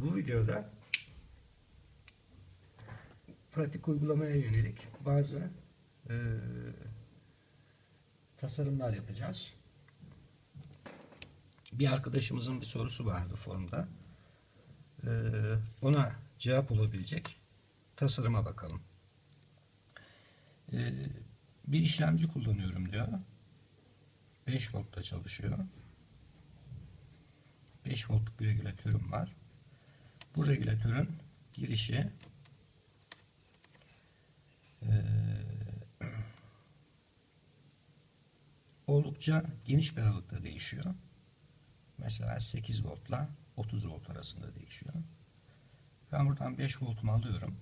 Bu videoda pratik uygulamaya yönelik bazı e, tasarımlar yapacağız. Bir arkadaşımızın bir sorusu vardı forumda. E, ona cevap olabilecek tasarıma bakalım. E, bir işlemci kullanıyorum diyor. 5 voltta çalışıyor. 5 voltluk bir regülatörüm var. Bu regülatörün girişi eee, oldukça geniş bir aralıkta değişiyor. Mesela 8 voltla 30 volt arasında değişiyor. Ben buradan 5 voltumu alıyorum.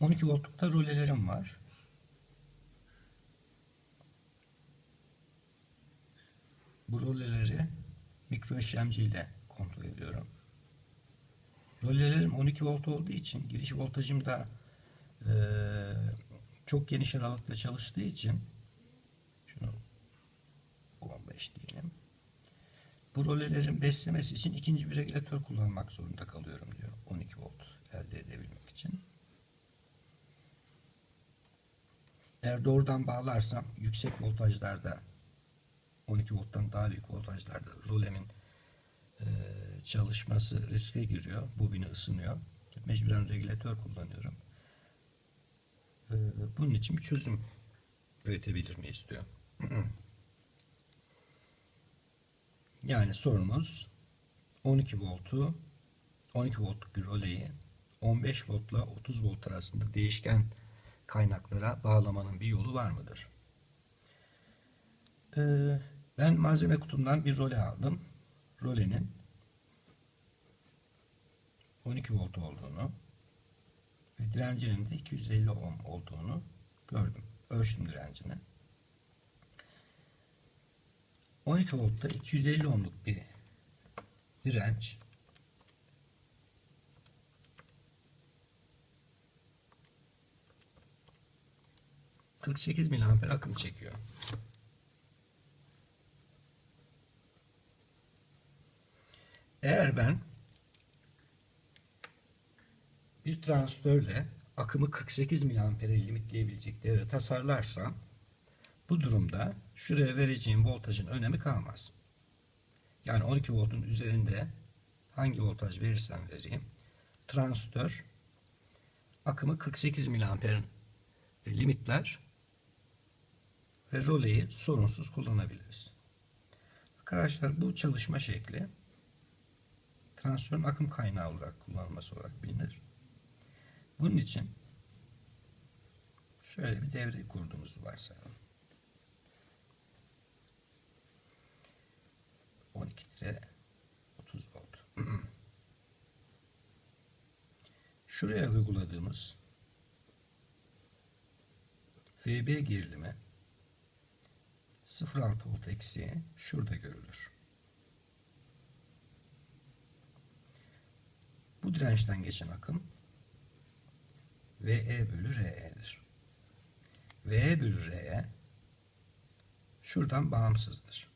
12 voltlukta rolelerim var. Bu roleleri mikro işlemci ile kontrol ediyorum. Rolelerim 12 volt olduğu için giriş voltajım da eee, çok geniş aralıkta çalıştığı için şunu 15 diyelim. Bu rolelerin beslemesi için ikinci bir regülatör kullanmak zorunda kalıyorum diyor. 12 volt elde edebilmek için. Eğer doğrudan bağlarsam yüksek voltajlarda 12 volttan daha büyük voltajlarda rolemin e, çalışması riske giriyor. Bobini ısınıyor. Mecburen regülatör kullanıyorum. E, bunun için bir çözüm üretebilir miyiz diyor. yani sorumuz 12 voltu 12 voltluk bir roleyi 15 voltla 30 volt arasında değişken kaynaklara bağlamanın bir yolu var mıdır? Ee, ben malzeme kutumdan bir role aldım. Rolenin 12 volt olduğunu ve direncinin de 250 ohm olduğunu gördüm. Ölçtüm direncini. 12 voltta 250 ohmluk bir direnç ...48 miliamper akım çekiyor. Eğer ben bir transistörle akımı 48 miliampere limitleyebilecek devre tasarlarsam bu durumda şuraya vereceğim voltajın önemi kalmaz. Yani 12 voltun üzerinde hangi voltaj verirsem vereyim transistör akımı 48 miliamperin limitler ve roleyi sorunsuz kullanabiliriz. Arkadaşlar bu çalışma şekli transistörün akım kaynağı olarak kullanılması olarak bilinir. Bunun için şöyle bir devre kurduğumuzu varsayalım. 12 litre 30 volt. Şuraya uyguladığımız VB gerilimi 0.6 volt eksiği şurada görülür. Bu dirençten geçen akım VE bölü RE'dir. VE bölü RE şuradan bağımsızdır.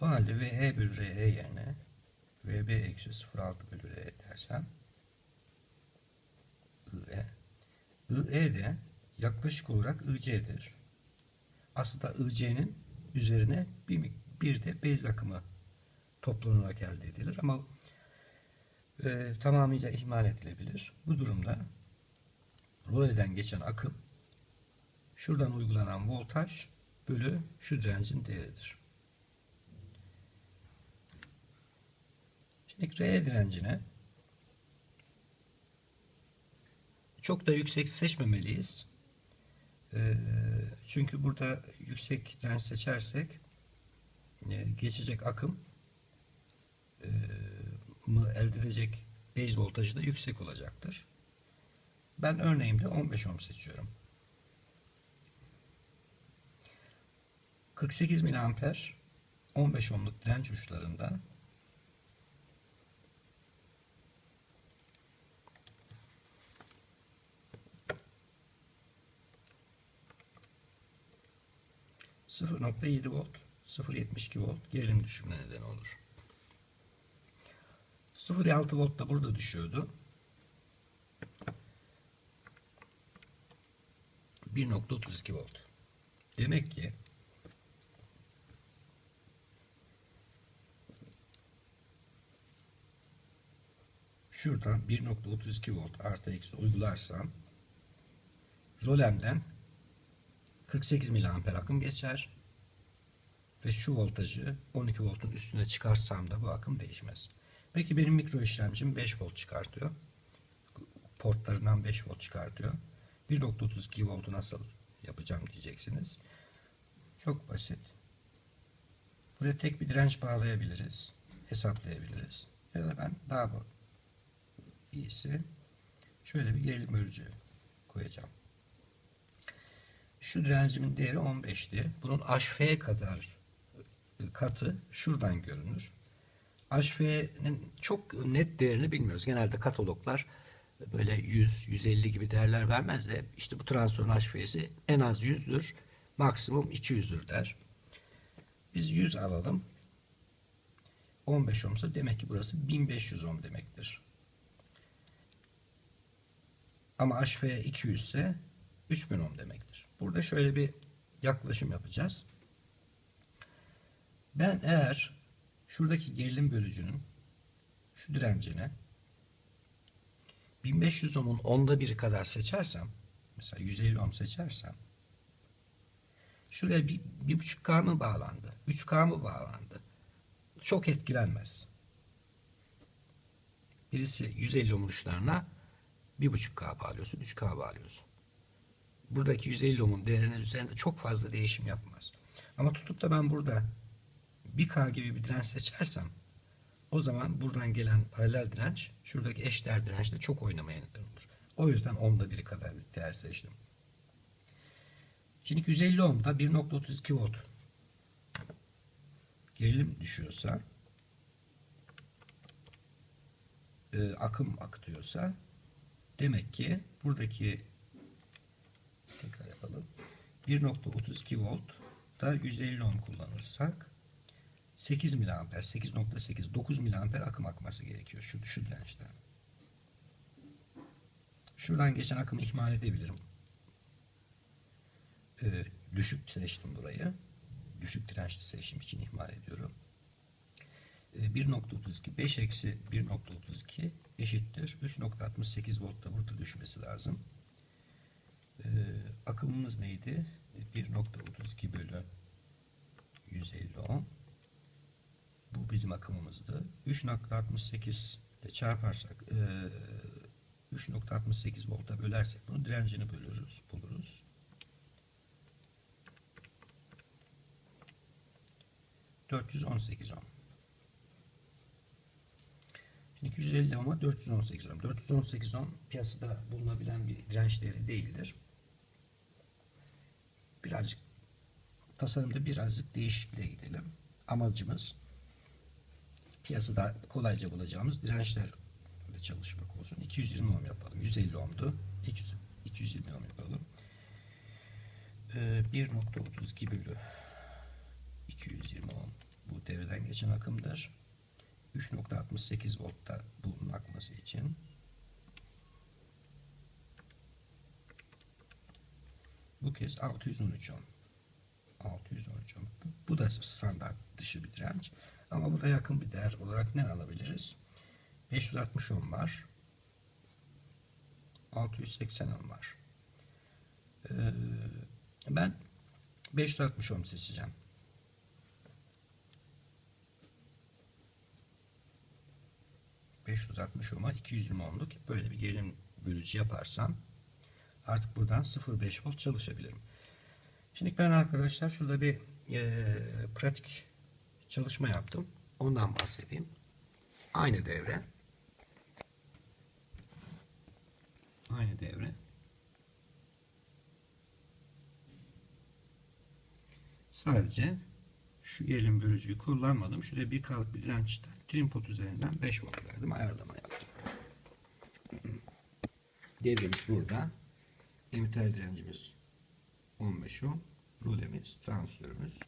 O halde VE bölü RE yerine VB eksi 0.6 bölü RE dersem IE IE de yaklaşık olarak IC'dir. Aslında IC'nin üzerine bir, bir de bez akımı toplanarak elde edilir ama e, tamamıyla ihmal edilebilir. Bu durumda roleden geçen akım şuradan uygulanan voltaj bölü şu direncin değeridir. Şimdi R direncine çok da yüksek seçmemeliyiz. E, çünkü burada yüksek direnç seçersek e, geçecek akım e, mı elde edecek base voltajı da yüksek olacaktır. Ben örneğimde 15 ohm seçiyorum. 48 miliamper 15 ohmluk direnç uçlarında ...0.7 volt, 0.72 volt gerilim düşümüne neden olur. 0.6 volt da burada düşüyordu. 1.32 volt. Demek ki şuradan 1.32 volt artı eksi uygularsam rolemden 48 miliamper akım geçer ve şu voltajı 12 voltun üstüne çıkarsam da bu akım değişmez. Peki benim mikro işlemcim 5 volt çıkartıyor. Portlarından 5 volt çıkartıyor. 1.32 voltu nasıl yapacağım diyeceksiniz. Çok basit. Buraya tek bir direnç bağlayabiliriz. Hesaplayabiliriz. Ya da ben daha bu iyisi şöyle bir gerilim bölücü koyacağım. Şu direncimin değeri 15'ti. Bunun HF kadar katı şuradan görünür. HV'nin çok net değerini bilmiyoruz. Genelde kataloglar böyle 100, 150 gibi değerler vermez de işte bu transform HV'si en az 100'dür, maksimum 200'dür der. Biz 100 alalım. 15 ohmsa demek ki burası 1500 ohm demektir. Ama HV 200 ise 3000 ohm demektir. Burada şöyle bir yaklaşım yapacağız. Ben eğer şuradaki gerilim bölücünün şu direncine 1500 ohmun onda biri kadar seçersem mesela 150 ohm seçersem şuraya bir, bir buçuk K mı bağlandı? 3 K mı bağlandı? Çok etkilenmez. Birisi 150 ohm uçlarına bir buçuk K bağlıyorsun, 3 K bağlıyorsun. Buradaki 150 ohmun değerinin üzerinde çok fazla değişim yapmaz. Ama tutup da ben burada 1K gibi bir direnç seçersem o zaman buradan gelen paralel direnç şuradaki eşdeğer dirençle çok oynamaya neden olur. O yüzden onda biri kadar bir değer seçtim. Şimdi 150 ohmda 1.32 volt gerilim düşüyorsa e, akım akıtıyorsa demek ki buradaki tekrar yapalım 1.32 volt da 150 ohm kullanırsak 8 miliamper, 8.8, 9 miliamper akım akması gerekiyor şu, şu dirençten. Şuradan geçen akımı ihmal edebilirim. Ee, düşük seçtim burayı. Düşük dirençli seçtiğim için ihmal ediyorum. Ee, 1.32, 5 eksi 1.32 eşittir. 3.68 volt da burada düşmesi lazım. Ee, akımımız neydi? 1.32 bölü 150 ohm. Bu bizim akımımızdı. 3.68 ile çarparsak e, 3.68 volta bölersek bunu direncini bölürüz, buluruz. ...418 ohm. Şimdi 250 ohm'a 418 ohm. 418 ohm piyasada bulunabilen bir direnç değeri değildir. Birazcık tasarımda birazcık değişikliğe gidelim. Amacımız piyasada kolayca bulacağımız dirençlerle çalışmak olsun. 220 ohm yapalım. 150 ohmdu. 200, 220 ohm yapalım. Ee, 1.32 bölü 220 ohm bu devreden geçen akımdır. 3.68 voltta bunun akması için bu kez 613 ohm 613 ohm. Bu da standart dışı bir direnç. Ama burada yakın bir değer olarak ne alabiliriz? 560 ohm var. 680 ohm var. Ee, ben 560 ohm seçeceğim. ...560 ohm'a 220 ohmluk böyle bir gerilim bölücü yaparsam... ...artık buradan 0.5 volt çalışabilirim. Şimdi ben arkadaşlar şurada bir e, pratik çalışma yaptım. Ondan bahsedeyim. Aynı devre. Aynı devre. Sadece şu gerilim bölücüyü kullanmadım. Şuraya bir kalıp bir dirençten trim pot üzerinden 5 volt verdim. Ayarlama yaptım. Devremiz burada. Emitter direncimiz 15 ohm. Rulemiz, transistörümüz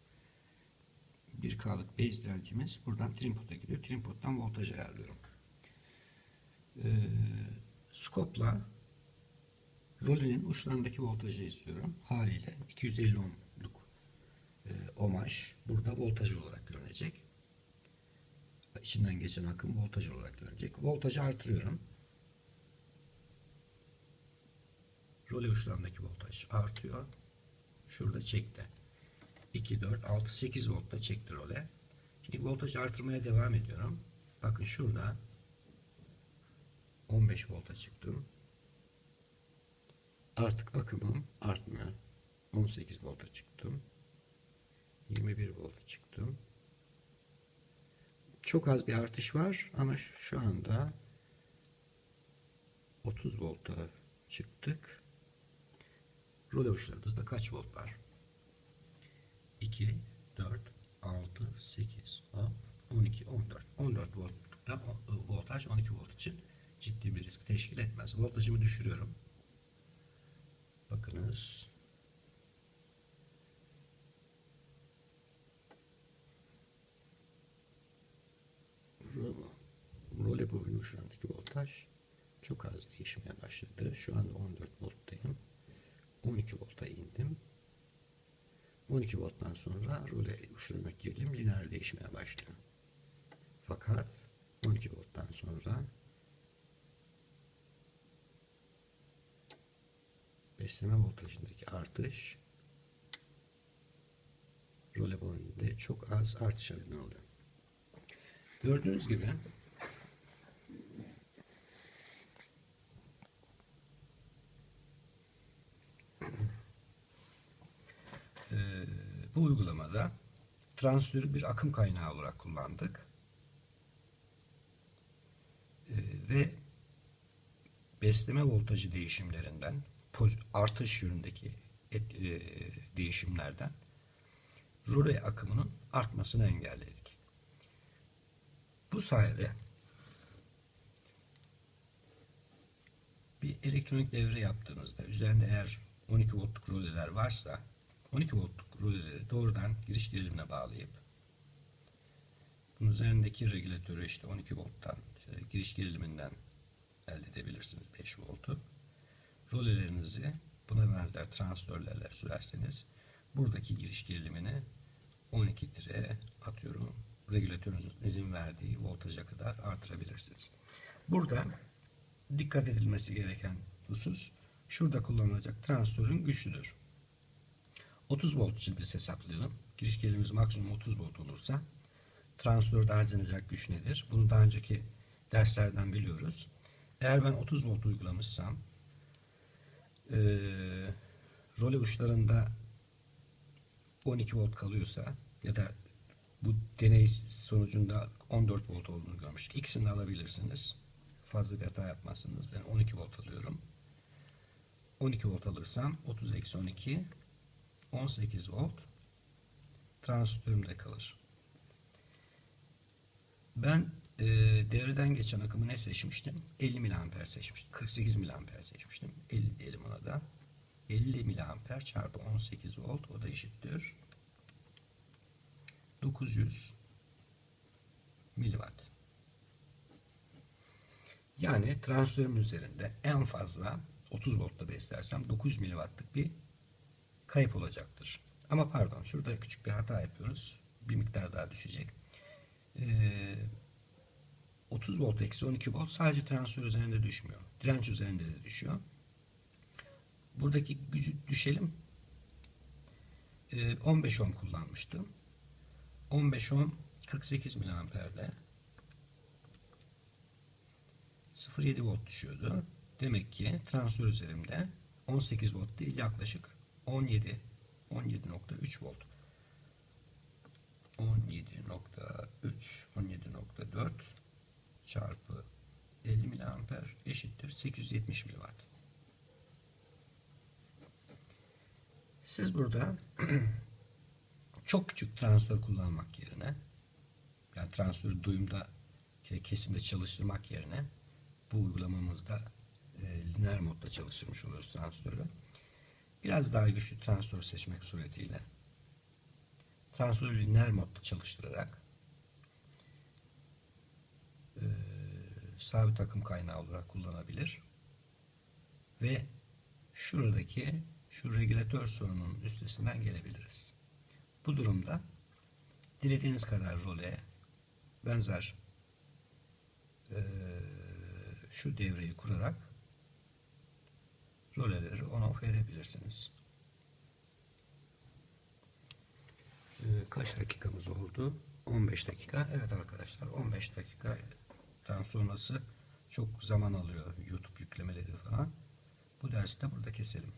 1K'lık base direncimiz buradan trimpota gidiyor. Trimpottan voltaj ayarlıyorum. e, skopla rolünün uçlarındaki voltajı istiyorum. Haliyle 250 ohmluk e, omaj burada voltaj olarak görünecek. İçinden geçen akım voltaj olarak görünecek. Voltajı artırıyorum. Role uçlarındaki voltaj artıyor. Şurada çekti. 2, 4, 6, 8 voltta çekti role. Şimdi voltajı artırmaya devam ediyorum. Bakın şurada 15 volta çıktım. Artık akımım artmıyor. 18 volta çıktım. 21 volta çıktım. Çok az bir artış var ama şu anda 30 volta çıktık. Role uçlarımızda kaç volt var? 2, 4, 6, 8, 10, 12, 14. 14 voltta voltaj 12 volt için ciddi bir risk teşkil etmez. Voltajımı düşürüyorum. Bakınız. Ro- Role boyunun şu andaki voltaj çok az değişmeye başladı. Şu anda 14 volttayım. 12 volta indim. 12 volttan sonra role uçlarındaki gerilim lineer değişmeye başlıyor. Fakat 12 volttan sonra besleme voltajındaki artış role boyunda çok az artışa neden oluyor. Gördüğünüz gibi uygulamada transistörü bir akım kaynağı olarak kullandık. Eee, ve besleme voltajı değişimlerinden artış yönündeki et- eee, değişimlerden röle akımının artmasını engelledik. Bu sayede bir elektronik devre yaptığınızda üzerinde eğer 12 voltluk röleler varsa 12 voltluk röleleri doğrudan giriş gerilimine bağlayıp bunun üzerindeki regülatörü işte 12 volttan işte giriş geriliminden elde edebilirsiniz 5 voltu. Rölelerinizi buna benzer transistörlerle sürerseniz buradaki giriş gerilimini 12 tire atıyorum regülatörünüzün izin verdiği voltaja kadar artırabilirsiniz. Burada dikkat edilmesi gereken husus şurada kullanılacak transistörün güçlüdür. 30 volt için biz hesaplayalım. Giriş gerilimimiz maksimum 30 volt olursa transistörde harcanacak güç nedir? Bunu daha önceki derslerden biliyoruz. Eğer ben 30 volt uygulamışsam eee role uçlarında 12 volt kalıyorsa ya da bu deney sonucunda 14 volt olduğunu görmüştük. İkisini alabilirsiniz. Fazla bir hata yapmazsınız. Ben 12 volt alıyorum. 12 volt alırsam 30 eksi 12 18 volt transistörümde kalır. Ben e, devreden geçen akımı ne seçmiştim? 50 miliamper seçmiştim. 48 miliamper seçmiştim. 50 diyelim ona da. 50 miliamper çarpı 18 volt o da eşittir. 900 miliwatt. Yani transistörüm üzerinde en fazla 30 voltta beslersem 900 miliwattlık bir kayıp olacaktır. Ama pardon şurada küçük bir hata yapıyoruz. Bir miktar daha düşecek. Ee, 30 volt eksi 12 volt sadece transistör üzerinde düşmüyor. Direnç üzerinde de düşüyor. Buradaki gücü düşelim. Ee, 15 ohm kullanmıştım. 15 ohm 48 miliamperde 0.7 volt düşüyordu. Demek ki transistör üzerimde 18 volt değil yaklaşık 17 17.3 volt 17.3 17.4 çarpı 50 miliamper eşittir 870 miliwatt. Siz burada çok küçük transistör kullanmak yerine yani transistörü duyumda kesimde çalıştırmak yerine bu uygulamamızda e, lineer modda çalıştırmış oluyoruz transistörü. Biraz daha güçlü transistör seçmek suretiyle transistörü lineer modda çalıştırarak e, sabit akım kaynağı olarak kullanabilir. Ve şuradaki şu regülatör sorunun üstesinden gelebiliriz. Bu durumda dilediğiniz kadar role benzer eee, şu devreyi kurarak roleleri on off edebilirsiniz. Eee, kaç dakikamız oldu? 15 dakika. Evet arkadaşlar 15 dakikadan sonrası çok zaman alıyor YouTube yüklemeleri falan. Bu dersi de burada keselim.